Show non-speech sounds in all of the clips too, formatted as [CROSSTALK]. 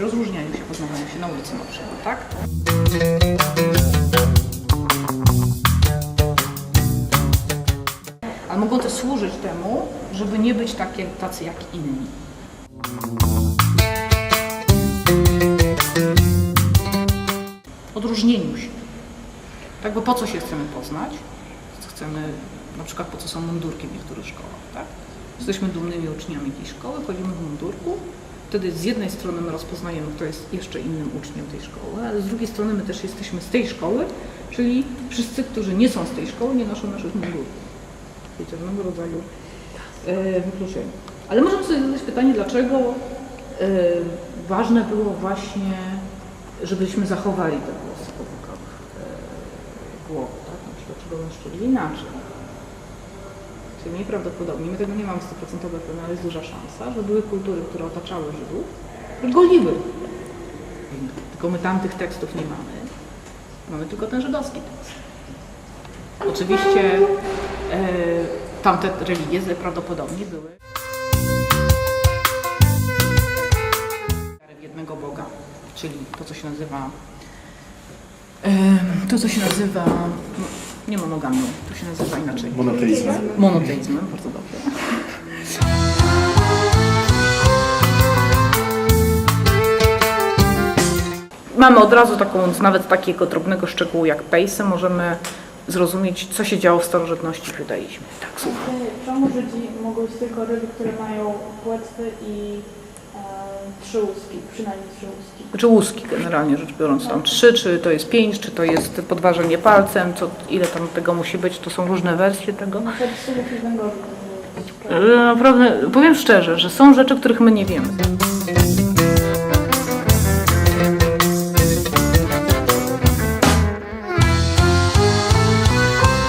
rozróżniają się, poznawają się na ulicy na przykład, tak? Ale mogą też służyć temu, żeby nie być takie, tacy jak inni. Odróżnieniu się. Tak, bo po co się chcemy poznać? Chcemy, na przykład po co są mundurki w niektórych szkołach, tak? Jesteśmy dumnymi uczniami tej szkoły, chodzimy w mundurku. Wtedy z jednej strony my rozpoznajemy, kto jest jeszcze innym uczniem tej szkoły, ale z drugiej strony my też jesteśmy z tej szkoły, czyli wszyscy, którzy nie są z tej szkoły, nie noszą naszych mundurków. Czyli pewnego rodzaju e. Ale możemy sobie zadać pytanie, dlaczego e, ważne było właśnie, żebyśmy zachowali te włosy po bokach e, głowy, tak? Na przykład, czy były szczeli inaczej. Czyli mniej prawdopodobnie, my tego nie mamy stuprocentowe pewne, ale jest duża szansa, że były kultury, które otaczały Żydów i goliły. Tylko my tamtych tekstów nie mamy. Mamy tylko ten żydowski tekst. Oczywiście e, tamte religie prawdopodobnie były jednego Boga, czyli to, co się nazywa e, to, co się nazywa no, nie monogamią, to się nazywa inaczej. Monoteizmem. Monoteizmem, bardzo dobrze. Mamy od razu taką, nawet takiego drobnego szczegółu jak pejsy, możemy zrozumieć, co się działo w starożytności w judaizmie. Tak, słucham. Czemu Żydzi mogą być tylko ryby, które mają płetwy i trzy łuski, przynajmniej trzy łuski? Czy łuski generalnie rzecz biorąc, tam trzy, czy to jest pięć, czy to jest podważenie palcem, co, ile tam tego musi być, to są różne wersje tego. Na przykład sumów i. E, Naprawdę, powiem szczerze, że są rzeczy, których my nie wiemy.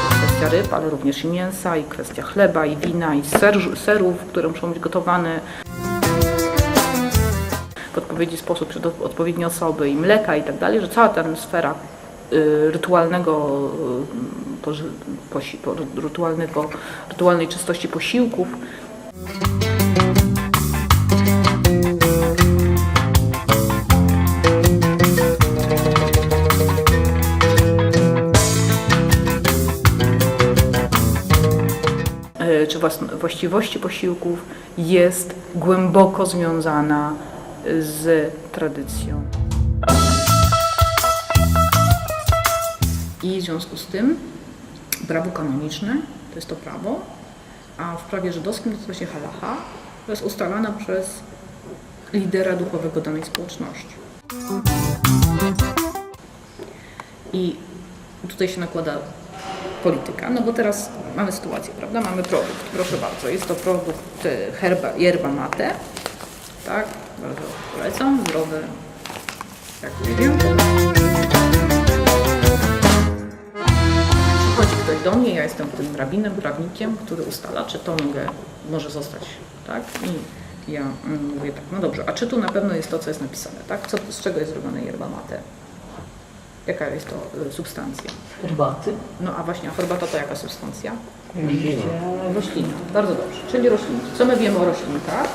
Kwestia ryb, ale również i mięsa, i kwestia chleba, i wina, i ser, serów, które muszą być gotowane w odpowiedni sposób przez odpowiednie osoby, i mleka i tak dalej, że cała ta sfera y, rytualnego, y, rytualnego, rytualnej czystości posiłków. E, czy właściwości posiłków jest głęboko związana z tradycją. I w związku z tym prawo kanoniczne to jest to prawo, a w prawie żydowskim jest właśnie halacha, to jest ustalana przez lidera duchowego danej społeczności. I tutaj się nakłada polityka, no bo teraz mamy sytuację, prawda? Mamy produkt, proszę bardzo, jest to produkt e, herba, yerba mate, tak? Bardzo polecam, zdrowy, jak mówię. Przychodzi ktoś do mnie, ja jestem tym rabinem, prawnikiem, który ustala, czy to mogę, może zostać, tak? I ja mm, mówię tak, no dobrze, a czy tu na pewno jest to, co jest napisane, tak? Co, z czego jest zrobione yerba mate? Jaka jest to y, substancja? Herbaty? No a właśnie, a herbata to jaka substancja? Roślina. Bardzo dobrze, czyli roślinki. Co my wiemy o roślinkach?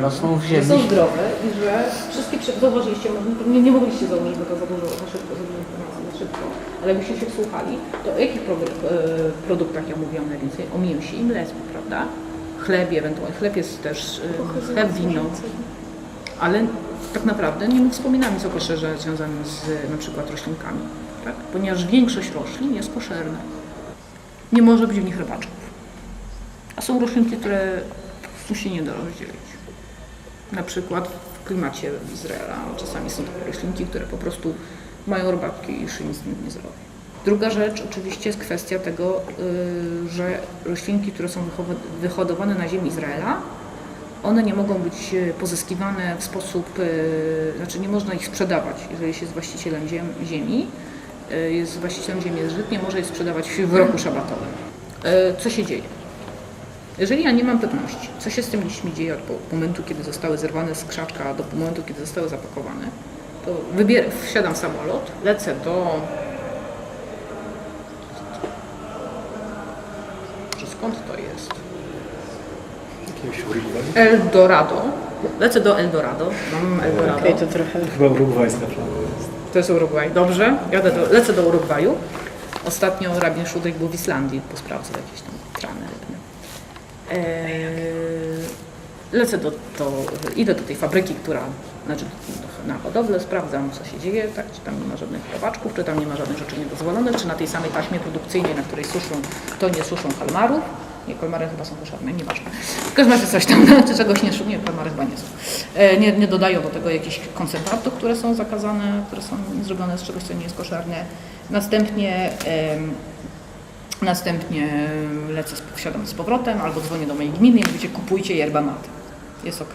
Rosną w Że są ziemi. zdrowe i że wszystkie, zauważyliście, nie, nie mogliście zauważyć, bo to za dużo, za szybko, za dużo informacji, za szybko, ale jakbyście się wsłuchali, to o jakich e, produktach ja mówiłam najwięcej? O mięsie i mlecku, prawda? Chlebie ewentualnie, chleb jest też, e, chleb, wino, ale tak naprawdę nie wspominamy o koszerze związanym z na przykład roślinkami, tak? ponieważ większość roślin jest koszerna. Nie może być w nich rybaczków. A są roślinki, które prostu się nie da rozdzielić. Na przykład w klimacie Izraela czasami są takie roślinki, które po prostu mają robaczki i już nic z nimi nie zrobi. Druga rzecz oczywiście jest kwestia tego, y, że roślinki, które są wyhodowane na ziemi Izraela, one nie mogą być y, pozyskiwane w sposób, y, znaczy nie można ich sprzedawać, jeżeli się jest właścicielem ziem, ziemi, jest właścicielem ziemi jest Żyd, nie może ich sprzedawać w roku szabatowym. Co się dzieje? Jeżeli ja nie mam pewności, co się z tym liśćmi dzieje od po- momentu, kiedy zostały zerwane z krzaka do momentu, kiedy zostały zapakowane, to wybier- wsiadam w samolot, lecę do... Czy skąd to jest? Eldorado, lecę do Eldorado. Mam Eldorado. Okej, to trochę... Chyba urugwajska jest. To jest Urugwaj. Dobrze, jadę do, lecę do Urugwaju. Ostatnio rabin Szudek był w Islandii, posprawdzał jakieś tam trany rybne. Eee, lecę do, do, idę do tej fabryki, która, znaczy na hodowlę, sprawdzam co się dzieje, tak, czy tam nie ma żadnych prowaczków, czy tam nie ma żadnych rzeczy niedozwolonych, czy na tej samej taśmie produkcyjnej, na której suszą, to nie suszą kalmarów. Nie, kalmary chyba są koszarne, nieważne. W każdym razie coś tam, [LAUGHS] czy czegoś nie szumią, kalmary chyba nie są. E, nie, nie dodają do tego jakichś koncentrantów, które są zakazane, które są zrobione z czegoś, co nie jest koszarne. Następnie Następnie lecę, z- z powrotem albo dzwonię do mojej gminy i mówicie kupujcie yerba mate. Jest ok.